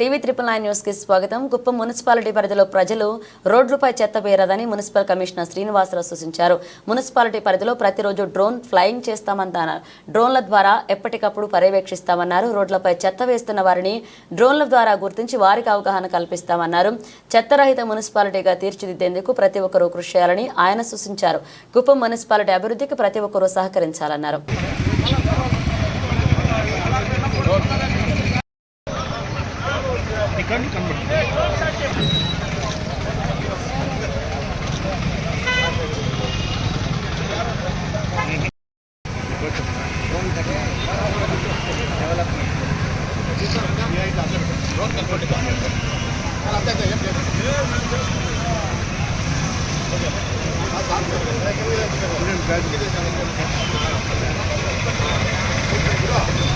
TV triple nine న్యూస్కి స్వాగతం. Kuppam municipality పరిధిలో ప్రజలు రోడ్లపై చెత్త వేయరాదని మున్సిపల్ కమిషనర్ శ్రీనివాసరావు సూచించారు. మున్సిపాలిటీ పరిధిలో ప్రతిరోజు డ్రోన్ ఫ్లయింగ్ చేస్తామన్నారు డ్రోన్ల ద్వారా ఎప్పటికప్పుడు పర్యవేక్షిస్తామన్నారు. రోడ్లపై చెత్త వేస్తున్న వారిని డ్రోన్ల ద్వారా గుర్తించి వారికి అవగాహన కల్పిస్తామన్నారు. చెత్తరహిత మున్సిపాలిటీగా తీర్చిదిద్దేందుకు ప్రతి ఒక్కరూ కృషి చేయాలని ఆయన సూచించారు. కుప్పం మున్సిపాలిటీ అభివృద్ధికి ప్రతి ఒక్కరూ సహకరించాలన్నారు. దాన్ని కనబడుతుంది Thank you.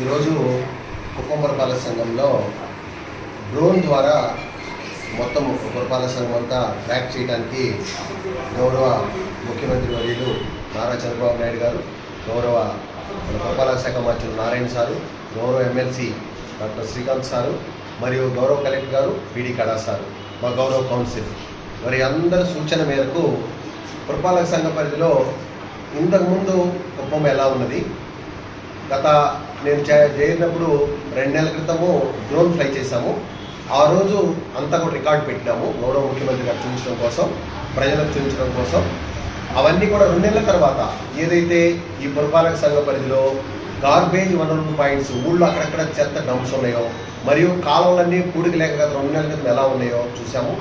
ఈరోజు కుప్పం పురపాలక సంఘంలో డ్రోన్ ద్వారా మొత్తం పురపాలక సంఘం అంతా ట్రాక్ చేయడానికి గౌరవ ముఖ్యమంత్రి వర్యులు నారా చంద్రబాబు నాయుడు గారు గౌరవ మన పురపాలక శాఖ మంత్రులు నారాయణ సారు గౌరవ ఎమ్మెల్సీ డాక్టర్ శ్రీకాంత్ సారు మరియు గౌరవ కలెక్టర్ గారు పీడి కళా సారు మా గౌరవ కౌన్సిల్. మరి అందరి సూచన మేరకు పురపాలక సంఘ పరిధిలో ఇంతకుముందు కుప్పం ఎలా ఉన్నది? గత నేను చేరినప్పుడు రెండు నెలల క్రితము డ్రోన్ ఫ్లై చేశాము. ఆ రోజు అంతా కూడా రికార్డ్ పెట్టినాము. గౌరవ ముఖ్యమంత్రి గారు చూపించడం కోసం ప్రజలకు చూపించడం కోసం. అవన్నీ కూడా రెండు నెలల తర్వాత ఏదైతే ఈ పురపాలక సంఘ పరిధిలో గార్బేజ్ వనరు పాయింట్స్ ఊళ్ళో అక్కడక్కడ చెత్త డంప్స్ ఉన్నాయో మరియు కాలువలన్నీ పూడికి లేక గత రెండు నెలల క్రితం ఎలా ఉన్నాయో చూసాము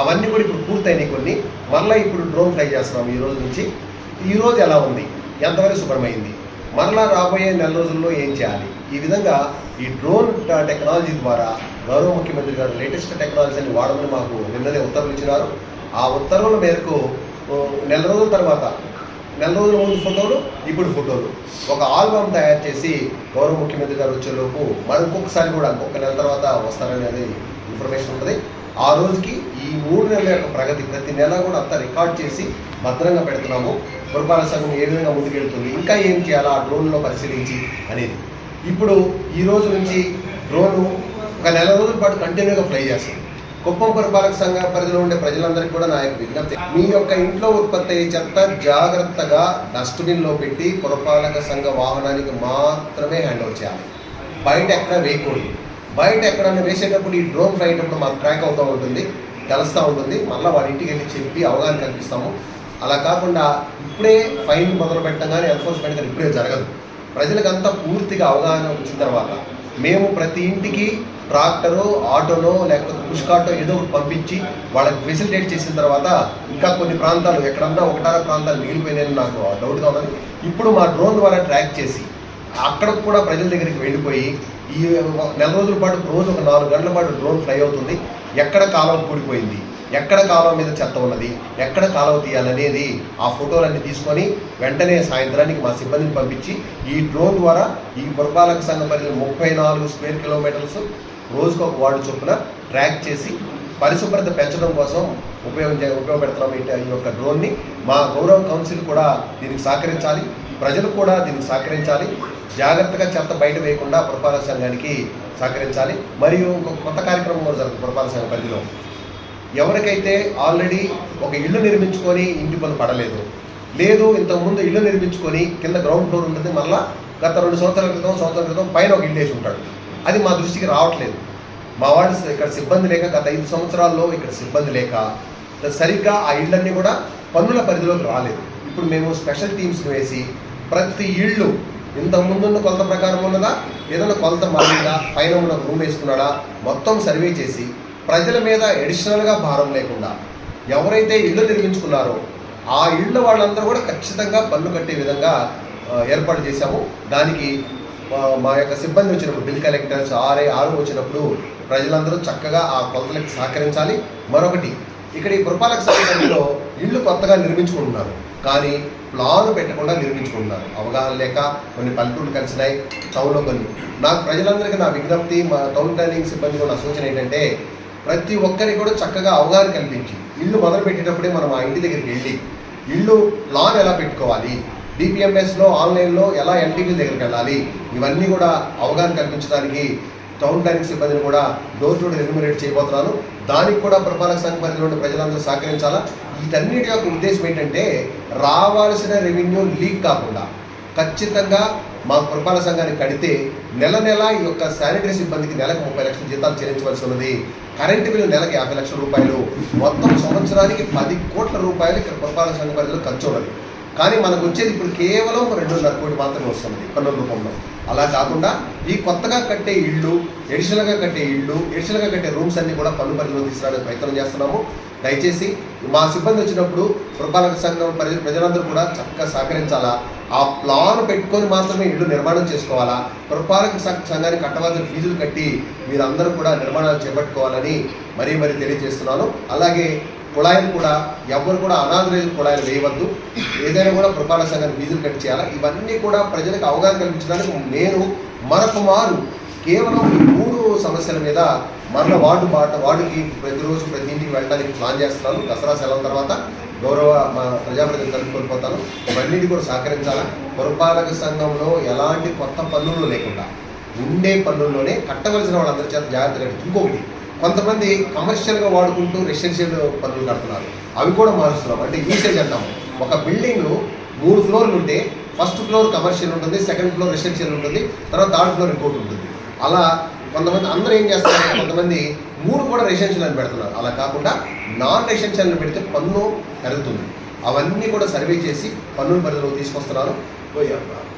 అవన్నీ కూడా ఇప్పుడు పూర్తయినాయి కొన్ని. మరలా ఇప్పుడు డ్రోన్ ఫ్లై చేస్తున్నాము ఈ రోజు నుంచి. ఈ రోజు ఎలా ఉంది? ఎంతవరకు శుభ్రమైంది మరలా రాబోయే నెల రోజుల్లో ఏం చేయాలి? ఈ విధంగా ఈ డ్రోన్ టెక్నాలజీ ద్వారా గౌరవ ముఖ్యమంత్రి గారు లేటెస్ట్ టెక్నాలజీని వాడమని మాకు నిన్ననే ఉత్తర్వులు ఇచ్చినారు. ఆ ఉత్తర్వుల మేరకు నెల రోజుల తర్వాత నెల రోజుల ముందు ఫోటోలు ఇప్పుడు ఫోటోలు. ఒక ఆల్బమ్ తయారు చేసి గౌరవ ముఖ్యమంత్రి గారు వచ్చేలోపు మరి ఇంకొకసారి కూడా ఇంకొక నెల తర్వాత వస్తారనేది ఇన్ఫర్మేషన్ ఉంటుంది. ఆ రోజుకి ఈ మూడు నెలల యొక్క ప్రగతి ప్రతి నెల కూడా అంతా రికార్డ్ చేసి భద్రంగా పెడుతున్నాము. పురపాలక సంఘం ఏ విధంగా ముందుకెళ్తుంది ఇంకా ఏం చేయాలా ఆ డ్రోన్లో పరిశీలించి అనేది. ఇప్పుడు ఈ రోజు నుంచి డ్రోన్ ఒక నెల రోజుల పాటు కంటిన్యూగా ఫ్లై చేస్తుంది. కుప్పం పురపాలక సంఘ పరిధిలో ఉండే ప్రజలందరికీ కూడా నా యొక్క విజ్ఞప్తి. మీ యొక్క ఇంట్లో ఉత్పత్తి అయ్యే చెత్త జాగ్రత్తగా డస్ట్బిన్లో పెట్టి పురపాలక సంఘ వాహనానికి మాత్రమే హ్యాండ్ ఓవర్ చేయాలి. బయట ఎక్కడ వేయకూడదు. బయట ఎక్కడన్నా వేసేటప్పుడు ఈ డ్రోన్ ఫ్లై అయ్యేటప్పుడు మాకు ట్రాక్ అవుతూ ఉంటుంది తెలుస్తూ ఉంటుంది. మళ్ళీ వాడి ఇంటికి వెళ్ళి చెప్పి అవగాహన కల్పిస్తాము. అలా కాకుండా ఇప్పుడే ఫైన్ మొదలు పెట్టగానే ఎన్ఫోర్స్మెంట్ కానీ ఇప్పుడే జరగదు. ప్రజలకంతా పూర్తిగా అవగాహన వచ్చిన తర్వాత మేము ప్రతి ఇంటికి ట్రాక్టరు ఆటోనో లేకపోతే పుష్కాటో ఏదో ఒకటి పంపించి వాళ్ళకి ఫెసిలిటేట్ చేసిన తర్వాత ఇంకా కొన్ని ప్రాంతాలు ఎక్కడన్నా ఒకటారా ప్రాంతాలు మిగిలిపోయినాయని నాకు డౌట్గా ఉన్నది. ఇప్పుడు మా డ్రోన్ ద్వారా ట్రాక్ చేసి అక్కడ కూడా ప్రజల దగ్గరికి వెళ్ళిపోయి ఈ నెల రోజుల పాటు రోజు ఒక నాలుగు గంటల పాటు డ్రోన్ ఫ్లై అవుతుంది. ఎక్కడ కాలం కూడిపోయింది? ఎక్కడ కాలువ మీద చెత్త ఉన్నది ఎక్కడ కాలువ తీయాలనేది ఆ ఫోటోలన్నీ తీసుకొని వెంటనే సాయంత్రానికి మా సిబ్బందిని పంపించి ఈ డ్రోన్ ద్వారా ఈ పురపాలక సంఘ పరిధిలో ముప్పై నాలుగు స్క్వేర్ కిలోమీటర్స్ రోజుకు ఒక వార్డు చొప్పున ట్రాక్ చేసి పరిశుభ్రత పెంచడం కోసం ఉపయోగించే ఉపయోగపెడుతున్నాం ఈ ఈ యొక్క డ్రోన్ని. మా గౌరవ కౌన్సిల్ కూడా దీనికి సహకరించాలి. ప్రజలు కూడా దీనికి సహకరించాలి. జాగ్రత్తగా చెత్త బయట వేయకుండా పురపాలక సంఘానికి సహకరించాలి. మరియు ఇంకొక కొత్త కార్యక్రమం కూడా జరుగుతుంది పురపాలక సంఘ పరిధిలో. ఎవరికైతే ఆల్రెడీ ఒక ఇల్లు నిర్మించుకొని ఇంటి పనులు పడలేదు లేదు ఇంతకుముందు ఇల్లు నిర్మించుకొని కింద గ్రౌండ్ ఫ్లోర్ ఉంటుంది మళ్ళా గత రెండు సంవత్సరాల క్రితం సంవత్సరాల క్రితం పైన ఒక ఇల్లు వేసి ఉంటాడు. అది మా దృష్టికి రావట్లేదు. మా వాడు ఇక్కడ సిబ్బంది లేక గత ఐదు సంవత్సరాల్లో ఇక్కడ సిబ్బంది లేక సరిగ్గా ఆ ఇళ్ళన్నీ కూడా పన్నుల పరిధిలోకి రాలేదు. ఇప్పుడు మేము స్పెషల్ టీమ్స్ వేసి ప్రతి ఇళ్ళు ఇంత ముందున్న కొలత ప్రకారం ఉన్నదా? ఏదైనా కొలత మారిందా? పైన ఉన్న రూమ్ వేసుకున్నాడా? మొత్తం సర్వే చేసి ప్రజల మీద ఎడిషనల్గా భారం లేకుండా ఎవరైతే ఇళ్ళు నిర్మించుకున్నారో ఆ ఇళ్ళ వాళ్ళందరూ కూడా ఖచ్చితంగా పన్ను కట్టే విధంగా ఏర్పాటు చేశాము. దానికి మా యొక్క సిబ్బంది వచ్చినప్పుడు బిల్ కలెక్టర్స్ ఆర్ఐ ఆరు వచ్చినప్పుడు ప్రజలందరూ చక్కగా ఆ కొలతలకు సహకరించాలి. మరొకటి ఇక్కడ ఈ పురపాలక సంఘంలో ఇళ్ళు కొత్తగా నిర్మించుకుంటున్నారు. కానీ ప్లాన్ పెట్టకుండా నిర్మించుకుంటున్నారు. అవగాహన లేక కొన్ని పల్లెటూళ్ళు కలిసినాయి టౌన్లో కొన్ని. నాకు ప్రజలందరికీ నా విజ్ఞప్తి మా టౌన్ ప్లానింగ్ సిబ్బంది కూడా సూచన ఏంటంటే ప్రతి ఒక్కరికి కూడా చక్కగా అవగాహన కల్పించి ఇల్లు మొదలు పెట్టేటప్పుడే మనం ఆ ఇంటి దగ్గరికి వెళ్ళి ఇల్లు లాన్ ఎలా పెట్టుకోవాలి డిపిఎంఎస్లో ఆన్లైన్లో ఎలా ఎల్టీవీ దగ్గరికి వెళ్ళాలి ఇవన్నీ కూడా అవగాహన కల్పించడానికి టౌన్ ప్లానింగ్ సిబ్బందిని కూడా డోర్ టు డోర్ ఎన్యూమరేట్ చేయబోతున్నాను. దానికి కూడా పురపాలక సంఘ పరిధిలో ప్రజలందరూ సహకరించాలా? వీటన్నిటి యొక్క ఉద్దేశం ఏంటంటే రావాల్సిన రెవెన్యూ లీక్ కాకుండా ఖచ్చితంగా మా పురపాలక సంఘానికి కడితే నెల నెల ఈ యొక్క శానిటరీ సిబ్బందికి నెలకు ముప్పై లక్షల జీతాలు చెల్లించవలసి ఉన్నది. కరెంటు బిల్లు నెలకి యాభై లక్షల రూపాయలు. మొత్తం సంవత్సరానికి పది కోట్ల రూపాయలు ఇక్కడ పురపాలక సంఘ పరిధిలో ఖర్చు ఉన్నది. కానీ మనకు వచ్చేది ఇప్పుడు కేవలం రెండున్నర కోటి మాత్రమే వస్తుంది పన్నుల రూపంలో. అలా కాకుండా ఈ కొత్తగా కట్టే ఇళ్ళు ఎడిషనల్గా కట్టే ఇళ్ళు ఎడిషనల్గా కట్టే రూమ్స్ అన్ని కూడా పన్ను పరిధిలో తీసుకురావడానికి ప్రయత్నం చేస్తున్నాము. దయచేసి మా సిబ్బంది వచ్చినప్పుడు పురపాలక సంఘం ప్రజలందరూ కూడా చక్కగా సహకరించాలా? ఆ ప్లాన్ పెట్టుకొని మాత్రమే ఇల్లు నిర్మాణం చేసుకోవాలా? పురపాలక సంఘానికి కట్టవలసిన ఫీజులు కట్టి మీరందరూ కూడా నిర్మాణాలు చేపట్టుకోవాలని మరీ మరీ తెలియజేస్తున్నాను. అలాగే కుళాయిలు కూడా ఎవరు కూడా అనాథరైన కుళాయిలు వేయవద్దు. ఏదైనా కూడా పురపాలక సంఘానికి ఫీజులు కట్టి చేయాలా? ఇవన్నీ కూడా ప్రజలకు అవగాహన కల్పించడానికి నేను మరొక మారు కేవలం ఈ మూడు సమస్యల మీద మరల వార్డు బాట వార్డుకి ప్రతిరోజు ప్రతి ఇంటికి వెళ్ళడానికి ప్లాన్ చేస్తున్నాను. దసరా సెలవు తర్వాత గౌరవ మా ప్రజాప్రతిని కలుపుకొనిపోతాను ఇవన్నిటి కూడా సహకరించాలా? పురపాలక సంఘంలో ఎలాంటి కొత్త పన్నులు లేకుండా ఉండే పన్నుల్లోనే కట్టవలసిన వాళ్ళందరి చేత జాగ్రత్త కట్టి ఇంకొకటి కొంతమంది కమర్షియల్గా వాడుకుంటూ రెసిడెన్షియల్ పన్నులు కడుతున్నారు. అవి కూడా మారుస్తున్నాం. అంటే యూసేజ్ అంటాం ఒక బిల్డింగ్ మూడు ఫ్లోర్లు ఉంటే ఫస్ట్ ఫ్లోర్ కమర్షియల్ ఉంటుంది సెకండ్ ఫ్లోర్ రెసిడెన్షియల్ ఉంటుంది తర్వాత థర్డ్ ఫ్లోర్ ఇంకోటి ఉంటుంది. అలా కొంతమంది అందరూ ఏం చేస్తారు కొంతమంది మూడు కూడా రెసిడెన్షియల్ అని పెడుతున్నారు. అలా కాకుండా నాన్ రెసిడెన్షియల్ అని పెడితే పన్ను పెరుగుతుంది. అవన్నీ కూడా సర్వే చేసి పన్నుల పరిధిలో తీసుకొస్తున్నారు.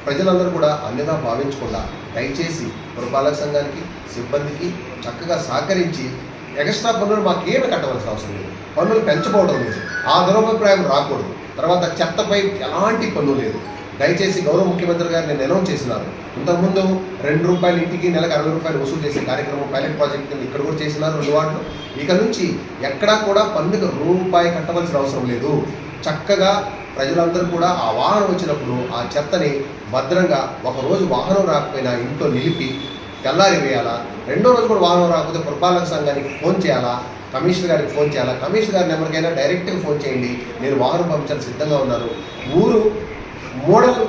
ప్రజలందరూ కూడా అన్నిగా భావించకుండా దయచేసి పురపాలక సంఘానికి సిబ్బందికి చక్కగా సహకరించి ఎక్స్ట్రా పన్నులు మాకేమి కట్టవలసిన అవసరం లేదు. పన్నులు పెంచబోవడం లేదు. ఆ దురభిప్రాయం రాకూడదు. తర్వాత చెత్తపై ఎలాంటి పన్ను లేదు. దయచేసి గౌరవ ముఖ్యమంత్రి గారు నేను అనౌన్స్ చేసినారు. ఇంతకుముందు రెండు రూపాయలు ఇంటికి నెలకు అరవై రూపాయలు వసూలు చేసే కార్యక్రమం పైలట్ ప్రాజెక్ట్ కింద ఇక్కడ కూడా చేసినారు రెండు వాటిలో ఇక నుంచి ఎక్కడా కూడా పన్నుకు రూపాయి కట్టవలసిన అవసరం లేదు. చక్కగా ప్రజలందరూ కూడా ఆ వాహనం వచ్చినప్పుడు ఆ చెత్తని భద్రంగా ఒకరోజు వాహనం రాకపోయినా ఇంట్లో నిలిపి తెల్లారి వేయాలా? రెండో రోజు కూడా వాహనం రాకపోతే పురపాలక సంఘానికి ఫోన్ చేయాలా? కమిషనర్ గారికి ఫోన్ చేయాలా? కమిషనర్ గారి నెంబర్కైనా డైరెక్ట్గా ఫోన్ చేయండి. నేను వాహనం పంపించాలని సిద్ధంగా ఉన్నారు. ఊరు మోడల్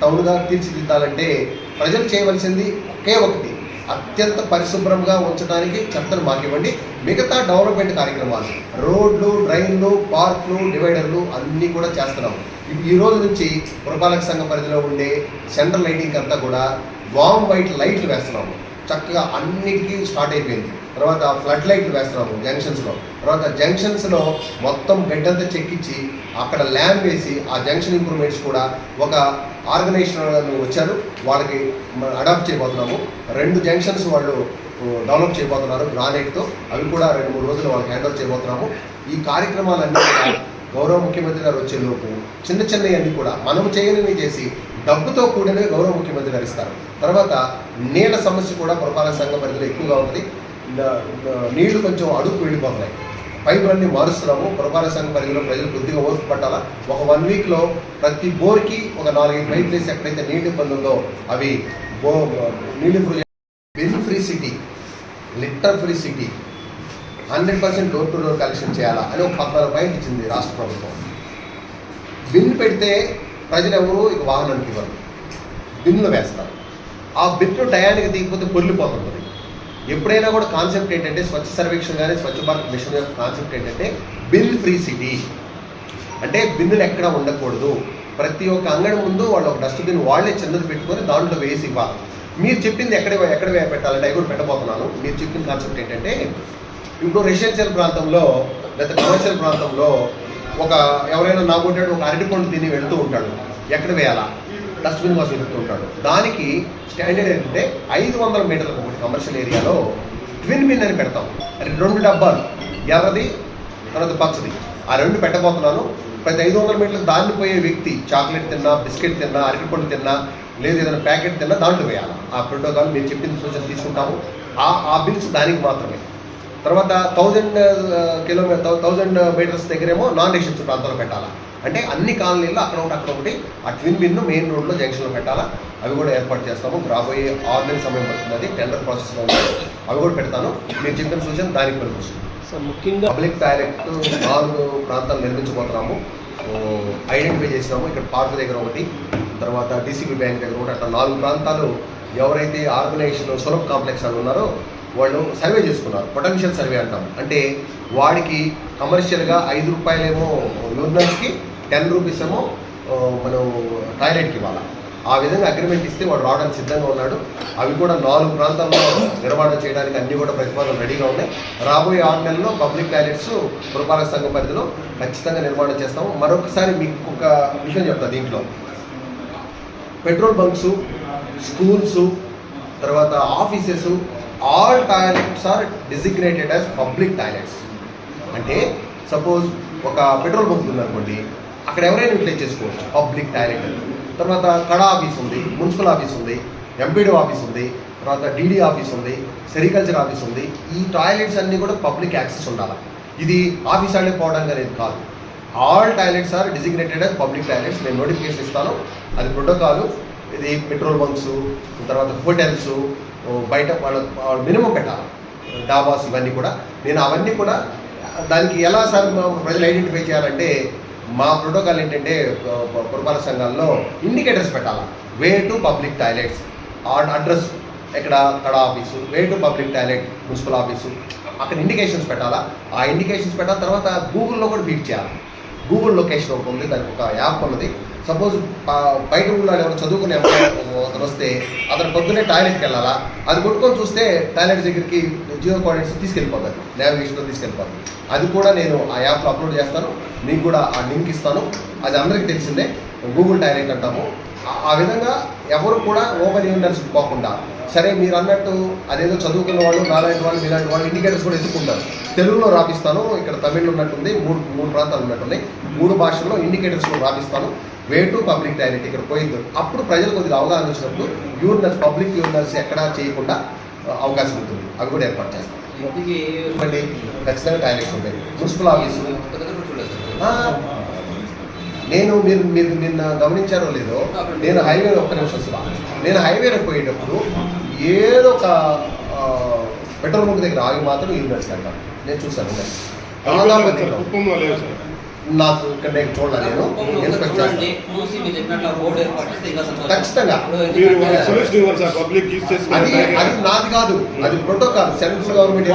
టౌన్గా తీర్చిదిద్దాలంటే ప్రజలు చేయవలసింది ఒకే ఒకటి. అత్యంత పరిశుభ్రంగా ఉంచడానికి చెత్తను మాకివ్వండి. మిగతా డెవలప్మెంట్ కార్యక్రమాలు రోడ్లు డ్రైన్లు పార్కులు డివైడర్లు అన్నీ కూడా చేస్తున్నాం. ఈ- ఈ రోజు నుంచి పురపాలక సంఘ పరిధిలో ఉండే సెంట్రల్ లైటింగ్ అంతా కూడా వామ్ వైట్ లైట్లు వేస్తున్నాము. చక్కగా అన్నిటికీ స్టార్ట్ అయిపోయింది. తర్వాత ఫ్లడ్ లైట్లు వేస్తున్నాము జంక్షన్స్లో తర్వాత జంక్షన్స్లో మొత్తం గడ్డంతా చెక్కించి అక్కడ ల్యాంప్ వేసి ఆ జంక్షన్ ఇంప్రూవ్మెంట్స్ కూడా ఒక ఆర్గనైజేషన్ వచ్చారు వాళ్ళకి అడాప్ట్ చేయబోతున్నాము. రెండు జంక్షన్స్ వాళ్ళు డెవలప్ చేయబోతున్నారు గ్రానైట్తో అవి కూడా రెండు మూడు రోజులు వాళ్ళకి హ్యాండ్ చేయబోతున్నాము. ఈ కార్యక్రమాలన్నీ కూడా గౌరవ ముఖ్యమంత్రి గారు వచ్చే లోపు చిన్న చిన్నవన్నీ కూడా మనము చేయనివి చేసి డబ్బుతో కూడినవి గౌరవ ముఖ్యమంత్రి గారు ఇస్తారు. తర్వాత నీళ్ళ సమస్య కూడా పురపాలక సంఘం పరిధిలో ఎక్కువగా ఉంటుంది. నీళ్ళు కొంచెం అడుగు వెళ్ళిపోతున్నాయి పైపులన్నీ మారుస్తున్నాము పురపాలక సంఘ పరిధిలో ప్రజలు కొద్దిగా ఓర్పు పట్టాలా? ఒక వన్ వీక్లో ప్రతి బోర్కి ఒక నాలుగైదు పైపులు వేసి ఎక్కడైతే నీటి ఇబ్బంది ఉందో అవి బో నీళ్ళు bin free city litter free city hundred percent door to door collection చేయాలా? అని ఒక పద్నాలుగు పైపు ఇచ్చింది రాష్ట్ర ప్రభుత్వం. బిల్ పెడితే ప్రజలు ఎవరు ఇక వాహనానికి ఇవ్వరు. బిన్నులు వేస్తారు. ఆ బిన్ను టయానికి తీయకపోతే పొల్లిపోతుంటుంది ఎప్పుడైనా కూడా కాన్సెప్ట్ ఏంటంటే స్వచ్ఛ సర్వేక్షణ కానీ స్వచ్ఛ భారత్ మిషన్ యొక్క కాన్సెప్ట్ ఏంటంటే బిల్ ఫ్రీ సిటీ అంటే బిన్నులు ఎక్కడ ఉండకూడదు. ప్రతి ఒక్క అంగడి ముందు వాళ్ళు ఒక డస్ట్బిన్ వాళ్ళే చిన్నది పెట్టుకొని దాంట్లో వేసి ఇవ్వాలి మీరు చెప్పింది ఎక్కడ ఎక్కడ పెట్టాలంటే అవి కూడా పెట్టబోతున్నాను. మీరు చెప్పిన కాన్సెప్ట్ ఏంటంటే ఇప్పుడు రెసిడెన్షియల్ ప్రాంతంలో లేదా కమర్షియల్ ప్రాంతంలో ఒక ఎవరైనా నాకుంటాడు ఒక అరటిపండు తిని వెళ్తూ ఉంటాడు. ఎక్కడ వేయాలా? డస్ట్బిన్ కోసం వెళ్తూ ఉంటాడు దానికి స్టాండర్డ్ ఏంటంటే ఐదు వందల మీటర్లకు ఒకటి కమర్షియల్ ఏరియాలో ట్విన్ బిన్ అని పెడతాం. రెండు డబ్బాలు. ఎర్రది తర్వాత పచ్చది. ఆ రెండు పెట్టబోతున్నాను. ప్రతి ఐదు వందల మీటర్లు దాన్ని పోయే వ్యక్తి చాక్లెట్ తిన్నా బిస్కెట్ తిన్నా అరటిపండు తిన్నా లేదు ఏదైనా ప్యాకెట్ తిన్నా దాంట్లో వేయాలి. ఆ ప్రోటోకాల్ మేము చెప్పిన సూచన తీసుకుంటాము. ఆ ఆ బిల్స్ దానికి మాత్రమే. తర్వాత థౌజండ్ కిలోమీటర్ థౌజండ్ మీటర్స్ దగ్గరేమో నాన్ రెసిడెన్షియల్ ప్రాంతాల్లో పెట్టాలా. అంటే అన్ని కాలనీల్లో అక్కడ ఒకటి అక్కడ ఒకటి ఆ ట్విన్ బిన్ను మెయిన్ రోడ్లో జంక్షన్లో పెట్టాలా? అవి కూడా ఏర్పాటు చేస్తాము. రాబోయే ఆరు నెలల సమయం పడుతుంది అది టెండర్ ప్రాసెస్లో ఉంది. అవి కూడా పెడతాను. మీరు చెప్పిన సూచన దానికి పనికొస్తుంది. సార్ ముఖ్యంగా పబ్లిక్ టాయిలెట్ నాలుగు ప్రాంతాలు నిర్మించబోతున్నాము. ఐడెంటిఫై చేసినాము ఇక్కడ పార్క్ దగ్గర ఒకటి తర్వాత డీసీబీ బ్యాంక్ దగ్గర ఒకటి అట్లా నాలుగు ప్రాంతాలు ఎవరైతే ఆర్గనైజేషన్ సులభ్ కాంప్లెక్స్ అని ఉన్నారో వాళ్ళు సర్వే చేసుకున్నారు. పొటెన్షియల్ సర్వే అంటాం అంటే వాడికి కమర్షియల్గా ఐదు రూపాయలేమో యూరినల్స్కి టెన్ రూపీస్ ఏమో మనం టాయిలెట్కి ఇవ్వాలి. ఆ విధంగా అగ్రిమెంట్ ఇస్తే వాడు రావడానికి సిద్ధంగా ఉన్నాడు. అవి కూడా నాలుగు ప్రాంతాల్లో నిర్మాణం చేయడానికి అన్ని కూడా ప్రతిపాదనలు రెడీగా ఉన్నాయి. రాబోయే ఆరు నెలల్లో పబ్లిక్ టాయిలెట్స్ పురపాలక సంఘం పరిధిలో ఖచ్చితంగా నిర్మాణం చేస్తాము. మరొకసారి మీకు ఒక విషయం చెప్తా దీంట్లో. పెట్రోల్ బంక్స్ స్కూల్స్ తర్వాత offices all toilets are designated as public toilets. అంటే సపోజ్ ఒక పెట్రోల్ బంక్ ఉందనుకోండి అక్కడ ఎవరైనా యూటిలైజ్ చేసుకోవచ్చు. పబ్లిక్ టాయిలెట్ తర్వాత కడా ఆఫీస్ ఉంది మున్సిపల్ ఆఫీస్ ఉంది ఎంపీడీ ఆఫీస్ ఉంది తర్వాత డీడీ ఆఫీస్ ఉంది సెరికల్చర్ ఆఫీస్ ఉంది. ఈ టాయిలెట్స్ అన్నీ కూడా పబ్లిక్ యాక్సెస్ ఉండాలి. ఇది ఆఫీస్ వాళ్ళే పోవడానికి అనేది కాదు. All toilets are designated as public toilets నేను నోటిఫికేషన్ ఇస్తాను. అది ప్రోటోకాల్ ఇది పెట్రోల్ బంక్స్ తర్వాత హోటల్స్ బయట వాళ్ళ మినిమం పెట్టాలి. డాబాస్ ఇవన్నీ కూడా. నేను అవన్నీ కూడా దానికి ఎలా సార్ ప్రజలు ఐడెంటిఫై చేయాలంటే మా ప్రోటోకాల్ ఏంటంటే పురపాలక సంఘాల్లో ఇండికేటర్స్ పెట్టాలా. Way to public toilets address ఎక్కడ? Kada office way to public toilet municipal office అక్కడ ఇండికేషన్స్ పెట్టాలా. ఆ ఇండికేషన్స్ పెట్టాల తర్వాత గూగుల్లో కూడా ఫీడ్ చేయాలి. గూగుల్ లొకేషన్ ఒకటి ఉంది దానికి ఒక యాప్ ఉన్నది. సపోజ్ బయట ఊళ్ళో ఎవరు చదువుకునే అతను వస్తే అతను పొద్దున్నే టాయిలెట్కి వెళ్ళాలా? అది కొట్టుకొని చూస్తే టాయిలెట్ దగ్గరికి జియో కోఆర్డినేట్స్ తీసుకెళ్ళిపోతుంది నావిగేషన్లో తీసుకెళ్ళిపోతుంది అది కూడా నేను ఆ యాప్లో అప్లోడ్ చేస్తాను. మీకు కూడా ఆ లింక్ ఇస్తాను. అది అందరికీ తెలిసిందే. గూగుల్ టాయిలెట్ అంటాము. ఆ- విధంగా ఎవరు కూడా ఓపెన్ యూనివర్స్ పోకుండా. సరే మీరు అన్నట్టు అదేదో చదువుకున్న వాళ్ళు నాలాంటి వాళ్ళు మీలాంటి వాళ్ళు ఇండికేటర్స్ కూడా ఎత్తుకుంటారు. తెలుగులో రాపిస్తాను ఇక్కడ తమిళ్ ఉన్నట్టుంది మూడు మూడు ప్రాంతాలు ఉన్నట్టున్నాయి మూడు భాషల్లో ఇండికేటర్స్ కూడా రాపిస్తాను. వే టు పబ్లిక్ టాయిలెట్ ఇక్కడ పోయింది. అప్పుడు ప్రజలు కొద్దిగా అవగాహన వచ్చినప్పుడు యూరినల్స్ పబ్లిక్ యూరినల్స్ ఎక్కడా చేయకుండా అవకాశం ఉంటుంది. అవి కూడా ఏర్పాటు చేస్తాం. మళ్ళీ ఖచ్చితంగా టాయిలెట్స్ ఉంటాయి మున్సిపల్ ఆఫీసు కొత్త దగ్గర కూడా చూడలేదు ఆ, నేను మీరు మీరు నిన్న గమనించారో లేదో నేను హైవే ఒక్క నిమిషం వస్తున్నా. నేను హైవేలో పోయేటప్పుడు ఏదో ఒక పెట్రోల్ బంక్ దగ్గర ఆగి మాత్రం యూనివర్స్ అంటాను నేను చూశాను సార్ నాకు ఇక్కడ నేను చూడాలి నేను. ఇన్స్పెక్ట్ చేస్తాను. ఖచ్చితంగా. అది అది నాది కాదు. అది ప్రోటోకాల్ సెంట్రల్ గవర్నమెంట్